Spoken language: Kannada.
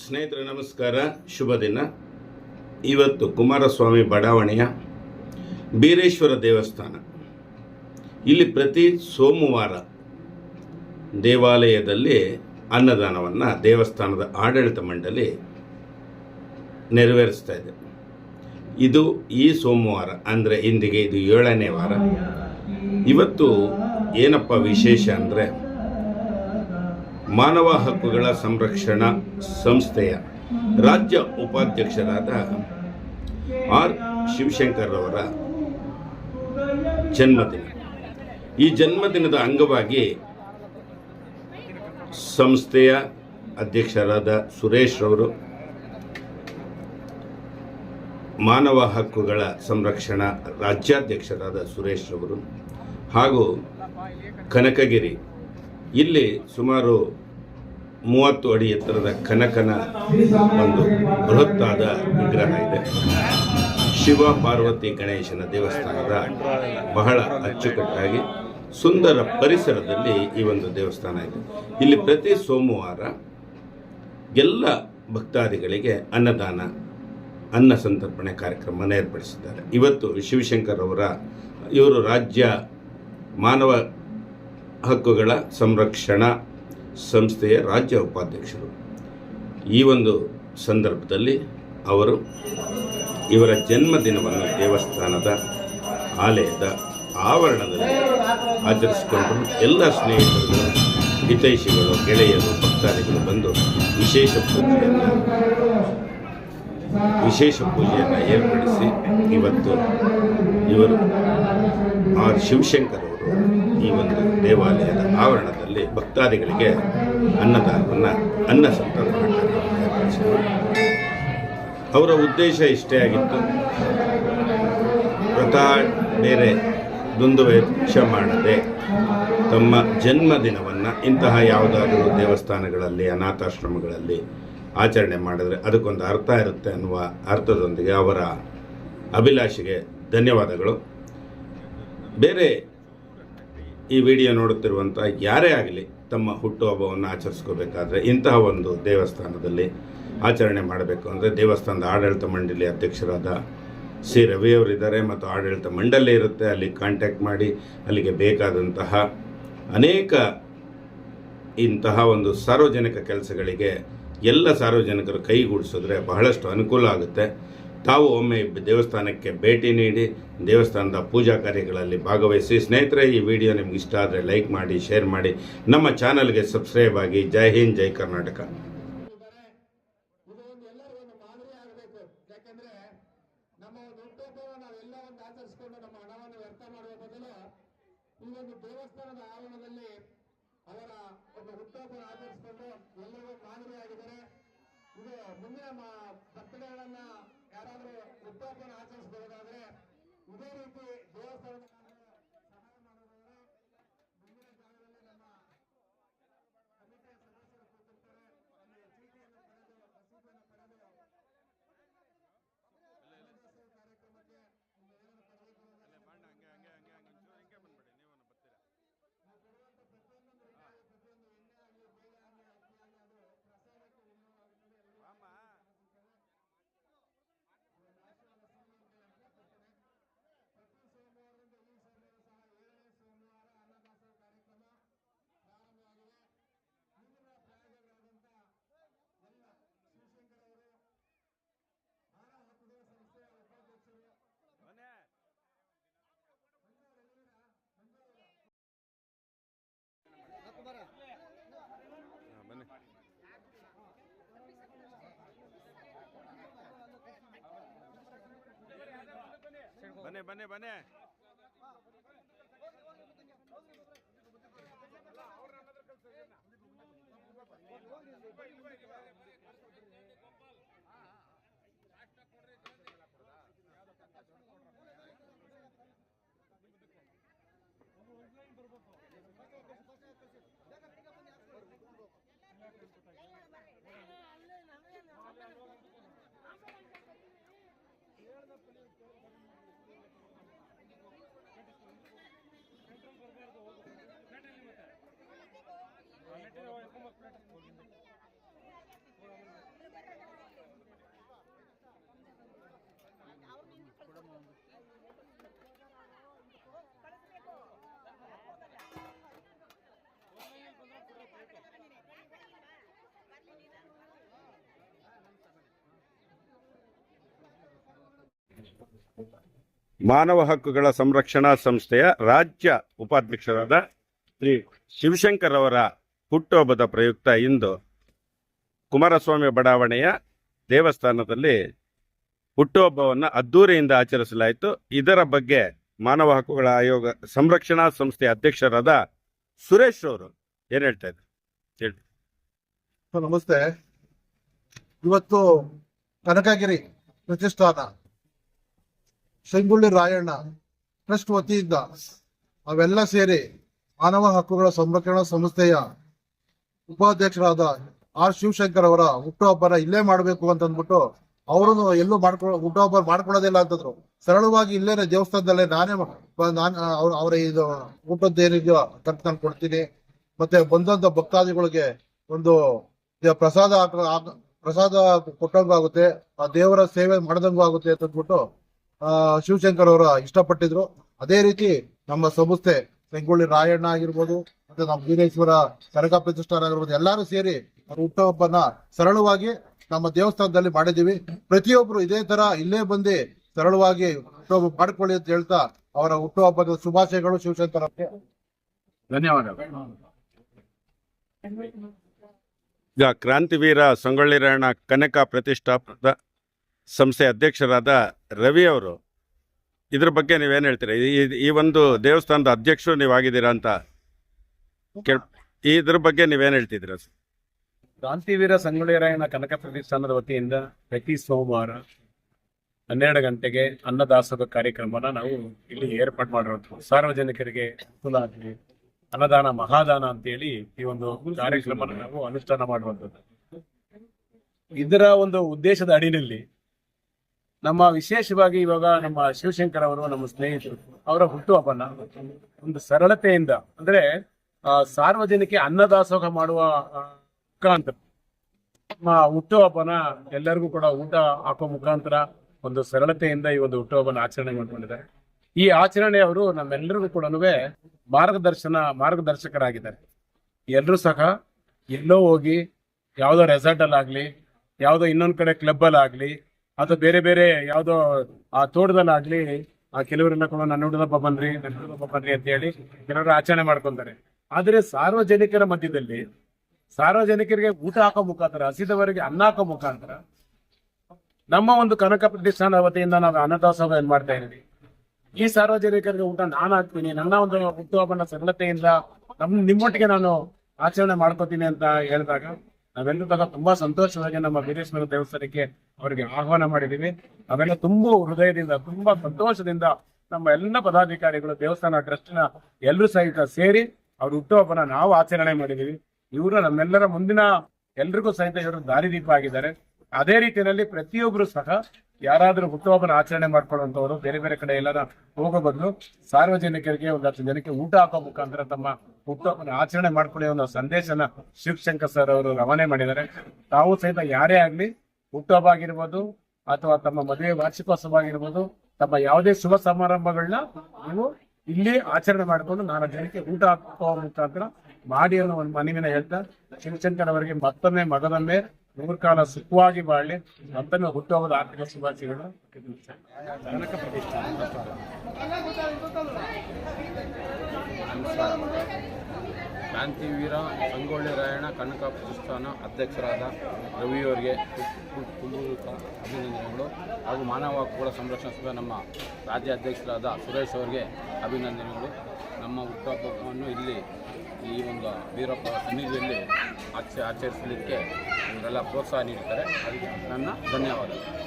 ಸ್ನೇಹಿತರೆ, ನಮಸ್ಕಾರ. ಶುಭ ದಿನ. ಇವತ್ತು ಕುಮಾರಸ್ವಾಮಿ ಬಡಾವಣೆಯ ಬೀರೇಶ್ವರ ದೇವಸ್ಥಾನ. ಇಲ್ಲಿ ಪ್ರತಿ ಸೋಮವಾರ ದೇವಾಲಯದಲ್ಲಿ ಅನ್ನದಾನವನ್ನು ದೇವಸ್ಥಾನದ ಆಡಳಿತ ಮಂಡಳಿ ನೆರವೇರಿಸ್ತಾ ಇದೆ. ಇದು ಈ ಸೋಮವಾರ, ಅಂದರೆ ಇಂದಿಗೆ ಇದು ಏಳನೇ ವಾರ. ಇವತ್ತು ಏನಪ್ಪ ವಿಶೇಷ ಅಂದರೆ ಮಾನವ ಹಕ್ಕುಗಳ ಸಂರಕ್ಷಣಾ ಸಂಸ್ಥೆಯ ರಾಜ್ಯ ಉಪಾಧ್ಯಕ್ಷರಾದ ಆರ್. ಶಿವಶಂಕರ್ ಅವರ ಜನ್ಮದಿನ. ಈ ಜನ್ಮದಿನದ ಅಂಗವಾಗಿ ಸಂಸ್ಥೆಯ ಅಧ್ಯಕ್ಷರಾದ ಸುರೇಶ್ ರವರು ಮಾನವ ಹಕ್ಕುಗಳ ಸಂರಕ್ಷಣಾ ರಾಜ್ಯಾಧ್ಯಕ್ಷರಾದ ಸುರೇಶ್ ರವರು ಹಾಗೂ ಕನಕಗಿರಿ. ಇಲ್ಲಿ ಸುಮಾರು ಮೂವತ್ತು ಅಡಿ ಎತ್ತರದ ಕನಕನ ಒಂದು ಬೃಹತ್ತಾದ ವಿಗ್ರಹ ಇದೆ. ಶಿವ, ಪಾರ್ವತಿ, ಗಣೇಶನ ದೇವಸ್ಥಾನದ ಬಹಳ ಅಚ್ಚುಕಟ್ಟಾಗಿ ಸುಂದರ ಪರಿಸರದಲ್ಲಿ ಈ ಒಂದು ದೇವಸ್ಥಾನ ಇದೆ. ಇಲ್ಲಿ ಪ್ರತಿ ಸೋಮವಾರ ಎಲ್ಲ ಭಕ್ತಾದಿಗಳಿಗೆ ಅನ್ನದಾನ, ಅನ್ನ ಸಂತರ್ಪಣೆ ಕಾರ್ಯಕ್ರಮವನ್ನು ಏರ್ಪಡಿಸಿದ್ದಾರೆ. ಇವತ್ತು ಶಿವಶಂಕರ್ ಅವರ, ಇವರು ರಾಜ್ಯ ಮಾನವ ಹಕ್ಕುಗಳ ಸಂರಕ್ಷಣಾ ಸಂಸ್ಥೆಯ ರಾಜ್ಯ ಉಪಾಧ್ಯಕ್ಷರು. ಈ ಒಂದು ಸಂದರ್ಭದಲ್ಲಿ ಅವರು ಇವರ ಜನ್ಮದಿನವನ್ನು ದೇವಸ್ಥಾನದ ಆಲಯದ ಆವರಣದಲ್ಲಿ ಆಚರಿಸಿಕೊಂಡು ಎಲ್ಲ ಸ್ನೇಹಿತರು ಹಿತೈಷಿಗಳು, ಗೆಳೆಯರು, ಭಕ್ತಾದಿಗಳು ಬಂದು ವಿಶೇಷ ಪೂಜೆಯನ್ನು ವಿಶೇಷ ಪೂಜೆಯನ್ನು ಏರ್ಪಡಿಸಿ ಇವತ್ತು ಇವರು ಆರ್ ಶಿವಶಂಕರ್ ಅವರು ಈ ಒಂದು ದೇವಾಲಯದ ಆವರಣದಲ್ಲಿ ಭಕ್ತಾದಿಗಳಿಗೆ ಅನ್ನದಾನವನ್ನು, ಅನ್ನ ಸಂತರ್ಪಣಾ ಅವರ ಉದ್ದೇಶ ಇಷ್ಟೇ ಆಗಿತ್ತು. ವ್ರತ ಬೇರೆ ದುಂದು ವೆಚ್ಚ ಮಾಡದೆ ತಮ್ಮ ಜನ್ಮದಿನವನ್ನು ಇಂತಹ ಯಾವುದಾದರೂ ದೇವಸ್ಥಾನಗಳಲ್ಲಿ, ಅನಾಥಾಶ್ರಮಗಳಲ್ಲಿ ಆಚರಣೆ ಮಾಡಿದರೆ ಅದಕ್ಕೊಂದು ಅರ್ಥ ಇರುತ್ತೆ ಅನ್ನುವ ಅರ್ಥದೊಂದಿಗೆ ಅವರ ಅಭಿಲಾಷೆಗೆ ಧನ್ಯವಾದಗಳು. ಬೇರೆ ಈ ವಿಡಿಯೋ ನೋಡುತ್ತಿರುವಂಥ ಯಾರೇ ಆಗಲಿ ತಮ್ಮ ಹುಟ್ಟುಹಬ್ಬವನ್ನು ಆಚರಿಸ್ಕೋಬೇಕಾದ್ರೆ ಇಂತಹ ಒಂದು ದೇವಸ್ಥಾನದಲ್ಲಿ ಆಚರಣೆ ಮಾಡಬೇಕು ಅಂದರೆ ದೇವಸ್ಥಾನದ ಆಡಳಿತ ಮಂಡಳಿ ಅಧ್ಯಕ್ಷರಾದ ಸಿ. ರವಿಯವರಿದ್ದಾರೆ ಮತ್ತು ಆಡಳಿತ ಮಂಡಳಿ ಇರುತ್ತೆ. ಅಲ್ಲಿ ಕಾಂಟ್ಯಾಕ್ಟ್ ಮಾಡಿ ಅಲ್ಲಿಗೆ ಬೇಕಾದಂತಹ ಅನೇಕ ಇಂತಹ ಒಂದು ಸಾರ್ವಜನಿಕ ಕೆಲಸಗಳಿಗೆ ಎಲ್ಲ ಸಾರ್ವಜನಿಕರು ಕೈಗೂಡಿಸಿದ್ರೆ ಬಹಳಷ್ಟು ಅನುಕೂಲ ಆಗುತ್ತೆ. ತಾವು ಒಮ್ಮೆ ದೇವಸ್ಥಾನಕ್ಕೆ ಭೇಟಿ ನೀಡಿ ದೇವಸ್ಥಾನದ ಪೂಜಾ ಕಾರ್ಯಗಳಲ್ಲಿ ಭಾಗವಹಿಸಿ. ಸ್ನೇಹಿತರೆ, ಈ ವಿಡಿಯೋ ನಿಮ್ಗೆ ಇಷ್ಟ ಆದರೆ ಲೈಕ್ ಮಾಡಿ, ಶೇರ್ ಮಾಡಿ. ನಮ್ಮ ಚಾನಲ್ಗೆ ಸಬ್ಸ್ಕ್ರೈಬ್ ಆಗಿ. ಜೈ ಹಿಂದ್, ಜೈ ಕರ್ನಾಟಕ. ಒಂದು ದೇವಸ್ಥಾನದ ಆವರಣದಲ್ಲಿ ಅವರ ಒಂದು ಹುಟ್ಟುಹಬ್ಬವನ್ನು ಆಚರಿಸಿಕೊಂಡು ಎಲ್ಲರಿಗೂ ಮಾದರಿ ಆಗಿದ್ದಾರೆ ಇದು ಮುಂದಿನ ಬರ್ತಡೇಗಳನ್ನ ಹುಟ್ಟುಹಬ್ಬವನ್ನು ಆಚರಿಸಬಹುದಾದ್ರೆ ಇದೇ ರೀತಿ ದೇವಸ್ಥಾನದ ಬನ್ನಿ ಬನ್ನಿ. ಹೇಳ್ದಪ್ಪ ನೀವು ಮಾನವ ಹಕ್ಕುಗಳ ಸಂರಕ್ಷಣಾ ಸಂಸ್ಥೆಯ ರಾಜ್ಯ ಉಪಾಧ್ಯಕ್ಷರಾದ ಶ್ರೀ ಶಿವಶಂಕರ್ ಅವರ ಹುಟ್ಟುಹಬ್ಬದ ಪ್ರಯುಕ್ತ ಇಂದು ಕುಮಾರಸ್ವಾಮಿ ಬಡಾವಣೆಯ ದೇವಸ್ಥಾನದಲ್ಲಿ ಹುಟ್ಟುಹಬ್ಬವನ್ನು ಅದ್ದೂರಿಯಿಂದ ಆಚರಿಸಲಾಯಿತು. ಇದರ ಬಗ್ಗೆ ಮಾನವ ಹಕ್ಕುಗಳ ಆಯೋಗ ಸಂರಕ್ಷಣಾ ಸಂಸ್ಥೆಯ ಅಧ್ಯಕ್ಷರಾದ ಸುರೇಶ್ ಅವರು ಏನ್ ಹೇಳ್ತಾ ಇದ್ದಾರೆ? ಹೇಳಿ. ನಮಸ್ತೆ. ಇವತ್ತು ಕನಕಗಿರಿ ಪ್ರತಿಷ್ಠಾನ ಶಂಗುಳ್ಳಿ ರಾಯಣ್ಣ, ಟ್ರಸ್ಟ್ ವತಿಯಿಂದ ಅವೆಲ್ಲ ಸೇರಿ ಮಾನವ ಹಕ್ಕುಗಳ ಸಂರಕ್ಷಣಾ ಸಂಸ್ಥೆಯ ಉಪಾಧ್ಯಕ್ಷರಾದ ಆರ್ ಶಿವಶಂಕರ್ ಅವರ ಹುಟ್ಟುಹಬ್ಬನ ಇಲ್ಲೇ ಮಾಡಬೇಕು ಅಂತ ಅಂದ್ಬಿಟ್ಟು ಅವರು ಎಲ್ಲೂ ಮಾಡ್ಕೊ ಹುಟ್ಟುಹಬ್ಬ ಮಾಡ್ಕೊಳ್ಳೋದಿಲ್ಲ ಅಂತಂದ್ರು. ಸರಳವಾಗಿ ಇಲ್ಲೇನೆ ದೇವಸ್ಥಾನದಲ್ಲೇ ನಾನೇ ನಾನು, ಅವ್ರ ಇದು ಊಟದ ಏನಿದೆಯೋ ತಂದು ನಾನು ಕೊಡ್ತೀನಿ. ಮತ್ತೆ ಬಂದಂತ ಭಕ್ತಾದಿಗಳಿಗೆ ಒಂದು ಪ್ರಸಾದ ಪ್ರಸಾದ ಕೊಟ್ಟಂಗೂ ಆಗುತ್ತೆ ಆ ದೇವರ ಸೇವೆ ಮಾಡ್ದಂಗೂ ಆಗುತ್ತೆ ಅಂತ ಅಂದ್ಬಿಟ್ಟು ಶಿವಶಂಕರ್ ಅವರು ಇಷ್ಟಪಟ್ಟಿದ್ರು. ಅದೇ ರೀತಿ ನಮ್ಮ ಸಂಸ್ಥೆ ಬೆಂಗುಳ್ಳಿ ರಾಯಣ್ಣ ಆಗಿರ್ಬೋದು, ಮತ್ತೆ ನಮ್ಮ ವೀರೇಶ್ವರ ಕನಕ ಪ್ರತಿಷ್ಠಾನ ಆಗಿರ್ಬೋದು, ಎಲ್ಲರೂ ಸೇರಿ ಹುಟ್ಟುಹಬ್ಬನ ಸರಳವಾಗಿ ನಮ್ಮ ದೇವಸ್ಥಾನದಲ್ಲಿ ಮಾಡಿದೀವಿ ಪ್ರತಿಯೊಬ್ರು ಇದೇ ತರ ಇಲ್ಲೇ ಬಂದು ಸರಳವಾಗಿ ಹುಟ್ಟುಹಬ್ಬ ಮಾಡ್ಕೊಳ್ಳಿ ಅಂತ ಹೇಳ್ತಾ ಅವರ ಹುಟ್ಟುಹಬ್ಬದ ಶುಭಾಶಯಗಳು ಶಿವಶಂಕರ್ ಅವರಿಗೆ. ಧನ್ಯವಾದಗಳು. ಈಗ ಕ್ರಾಂತಿವೀರ ಸಂಗೊಳ್ಳಿ ರಾಯಣ್ಣ ಕನಕ ಪ್ರತಿಷ್ಠಾಪದ ಸಂಸ್ಥೆ ಅಧ್ಯಕ್ಷರಾದ ರವಿ ಅವರು, ಇದ್ರ ಬಗ್ಗೆ ನೀವೇನು ಹೇಳ್ತೀರಾ? ಈ- ಒಂದು ದೇವಸ್ಥಾನದ ಅಧ್ಯಕ್ಷರು ನೀವು ಆಗಿದ್ದೀರಾ ಅಂತ ಕೇಳ್, ಇದ್ರ ಬಗ್ಗೆ ನೀವೇನು ಹೇಳ್ತಿದ್ದೀರಾ? ಸರ್? ಕ್ರಾಂತಿವೀರ ಸಂಗೊಳ್ಳಿ ರಾಯಣ್ಣ ಕನಕ ಪ್ರತಿಷ್ಠಾನದ ವತಿಯಿಂದ ಪ್ರತಿ ಸೋಮವಾರ ಹನ್ನೆರಡು ಗಂಟೆಗೆ ಅನ್ನದಾಸೋಹ ಕಾರ್ಯಕ್ರಮನ ನಾವು ಇಲ್ಲಿ ಏರ್ಪಾಡು ಮಾಡಿರೋದು. ಸಾರ್ವಜನಿಕರಿಗೆ ಅನುಕೂಲ ಆಗಲಿ, ಅನ್ನದಾನ ಮಹಾದಾನ ಅಂತೇಳಿ ಈ ಒಂದು ಕಾರ್ಯಕ್ರಮನ ನಾವು ಅನುಷ್ಠಾನ ಮಾಡುವಂಥದ್ದು. ಇದರ ಒಂದು ಉದ್ದೇಶದ ಅಡಿನಲ್ಲಿ ನಮ್ಮ ವಿಶೇಷವಾಗಿ ಇವಾಗ ನಮ್ಮ ಶಿವಶಂಕರ್ ಅವರು, ನಮ್ಮ ಸ್ನೇಹಿತರು, ಅವರ ಹುಟ್ಟುಹಬ್ಬನ ಒಂದು ಸರಳತೆಯಿಂದ, ಅಂದ್ರೆ ಸಾರ್ವಜನಿಕ ಅನ್ನದಾಸೋಹ ಮಾಡುವ ಮುಖಾಂತರ. ನಮ್ಮ ಹುಟ್ಟುಹಬ್ಬನ ಎಲ್ಲರಿಗೂ ಕೂಡ ಊಟ ಹಾಕೋ ಮುಖಾಂತರ ಒಂದು ಸರಳತೆಯಿಂದ ಈ ಒಂದು ಹುಟ್ಟುಹಬ್ಬನ ಆಚರಣೆ ಮಾಡ್ಕೊಂಡಿದ್ದಾರೆ. ಈ ಆಚರಣೆ ಅವರು ನಮ್ಮೆಲ್ಲರಿಗೂ ಕೂಡ ಮಾರ್ಗದರ್ಶನ, ಮಾರ್ಗದರ್ಶಕರಾಗಿದ್ದಾರೆ. ಎಲ್ಲರೂ ಸಹ ಎಲ್ಲೋ ಹೋಗಿ, ಯಾವುದೋ ರೆಸಾರ್ಟ್ ಅಲ್ಲಾಗ್ಲಿ, ಯಾವುದೋ ಇನ್ನೊಂದ್ ಕಡೆ ಕ್ಲಬ್ ಅಲ್ಲಿ ಆಗ್ಲಿ ಅಥವಾ ಬೇರೆ ಬೇರೆ ಯಾವುದೋ ಆ ತೋಟದಲ್ಲಾಗ್ಲಿ ಆ ಕೆಲವರನ್ನ ಕೂಡ ನನ್ನ ಹುಡುಗಪ್ಪ ಬನ್ರಿ ನನ್ನ ಹುಡುಗಪ್ಪ ಬನ್ರಿ ಅಂತ ಹೇಳಿ ಕೆಲವರು ಆಚರಣೆ ಮಾಡ್ಕೊಂತಾರೆ. ಆದ್ರೆ ಸಾರ್ವಜನಿಕರ ಮಧ್ಯದಲ್ಲಿ ಸಾರ್ವಜನಿಕರಿಗೆ ಊಟ ಹಾಕೋ ಮುಖಾಂತರ, ಹಸಿದವರಿಗೆ ಅನ್ನ ಹಾಕೋ ಮುಖಾಂತರ ನಮ್ಮ ಒಂದು ಕನಕ ಪ್ರತಿಷ್ಠಾನ ವತಿಯಿಂದ ನಾವು ಅನ್ನದಾಸೋಹ ಏನ್ ಮಾಡ್ತಾ ಇದೀವಿ ಈ ಸಾರ್ವಜನಿಕರಿಗೆ ಊಟ ನಾನು ಹಾಕ್ತೀನಿ, ನನ್ನ ಒಂದು ಹುಟ್ಟುಹಬ್ಬನ ಸರಳತೆಯಿಂದ ನಮ್ ನಿಮ್ಮೊಟ್ಟಿಗೆ ನಾನು ಆಚರಣೆ ಮಾಡ್ಕೋತೀನಿ ಅಂತ ಹೇಳಿದಾಗ ನಾವೆಲ್ಲರೂ ಸಹ ತುಂಬಾ ಸಂತೋಷವಾಗಿ ನಮ್ಮ ವೀರೇಶ್ವರ ದೇವಸ್ಥಾನಕ್ಕೆ ಅವರಿಗೆ ಆಹ್ವಾನ ಮಾಡಿದೀವಿ ನಾವೆಲ್ಲ ತುಂಬಾ ಹೃದಯದಿಂದ, ತುಂಬಾ ಸಂತೋಷದಿಂದ ನಮ್ಮ ಎಲ್ಲ ಪದಾಧಿಕಾರಿಗಳು, ದೇವಸ್ಥಾನ ಟ್ರಸ್ಟ್ನ ಎಲ್ಲರೂ ಸಹಿತ ಸೇರಿ ಅವ್ರ ಹುಟ್ಟುಹಬ್ಬನ ನಾವು ಆಚರಣೆ ಮಾಡಿದೀವಿ ಇವರು ನಮ್ಮೆಲ್ಲರ ಮುಂದಿನ ಎಲ್ರಿಗೂ ಸಹಿತ ಇವರು ದಾರಿದೀಪ ಆಗಿದ್ದಾರೆ. ಅದೇ ರೀತಿಯಲ್ಲಿ ಪ್ರತಿಯೊಬ್ಬರು ಸಹ ಯಾರಾದ್ರೂ ಹುಟ್ಟುಹಬ್ಬನ ಆಚರಣೆ ಮಾಡ್ಕೊಳ್ಳುವಂತವರು ಬೇರೆ ಬೇರೆ ಕಡೆ ಎಲ್ಲರ ಹೋಗೋ ಬದಲು ಸಾರ್ವಜನಿಕರಿಗೆ ಒಂದು ಹತ್ತು ಜನಕ್ಕೆ ಊಟ ಹಾಕೋ ಮುಖಾಂತರ ತಮ್ಮ ಹುಟ್ಟುಹಬ್ಬನ ಆಚರಣೆ ಮಾಡ್ಕೊಳ್ಳಿ ಒಂದು ಸಂದೇಶನ ಶಿವಶಂಕರ್ ಸರ್ ಅವರು ರವಾನೆ ಮಾಡಿದ್ದಾರೆ. ತಾವು ಸಹಿತ ಯಾರೇ ಆಗಲಿ ಹುಟ್ಟುಹಬ್ಬ ಆಗಿರ್ಬೋದು ಅಥವಾ ತಮ್ಮ ಮದುವೆ ವಾರ್ಷಿಕೋತ್ಸವ ಆಗಿರ್ಬೋದು ತಮ್ಮ ಯಾವುದೇ ಶುಭ ಸಮಾರಂಭಗಳನ್ನ ನೀವು ಇಲ್ಲಿ ಆಚರಣೆ ಮಾಡಿಕೊಂಡು ನಾನು ಜನಕ್ಕೆ ಊಟ ಹಾಕುವ ಮುಖಾಂತರ ಮಾಡಿ ಅನ್ನೋ ಒಂದು ಮನವಿನ ಹೇಳ್ತಾ ಶಿವಶಂಕರ್ ಅವರಿಗೆ ಮತ್ತೊಮ್ಮೆ ಮಗದೊಮ್ಮೆ ನೂರು ಕಾಲ ಸುಖವಾಗಿ ಬಾಳಿ ಮತ್ತೊಮ್ಮೆ ಹುಟ್ಟುಹಬ್ಬದ ಆರ್ಥಿಕ ಶುಭಾಶಯಗಳು. ಕನಕ ಪ್ರತಿಷ್ಠಾನ ಕ್ರಾಂತಿವೀರ ಸಂಗೊಳ್ಳಿ ರಾಯಣ ಕನಕ ಪ್ರತಿಷ್ಠಾನ ಅಧ್ಯಕ್ಷರಾದ ರವಿಯವರಿಗೆ ಕುಂಬೂತ ಅಭಿನಂದನೆಗಳು ಹಾಗೂ ಮಾನವ ಹಕ್ಕುಗಳ ಸಂರಕ್ಷಣಾ ಸಭೆ ನಮ್ಮ ರಾಜ್ಯ ಅಧ್ಯಕ್ಷರಾದ ಸುರೇಶ್ ಅವರಿಗೆ ಅಭಿನಂದನೆಗಳು. ನಮ್ಮ ಹುಟ್ಟುಹಬ್ಬವನ್ನು ಇಲ್ಲಿ ಈ ಒಂದು ವೀರಪ್ಪ ಸನ್ನಿಧಿಯಲ್ಲಿ ಆಚ ಆಚರಿಸಲಿಕ್ಕೆ ಇವರೆಲ್ಲ ಪ್ರೋತ್ಸಾಹ ನೀಡ್ತಾರೆ ಅದಕ್ಕೆ ನನ್ನ ಧನ್ಯವಾದಗಳು.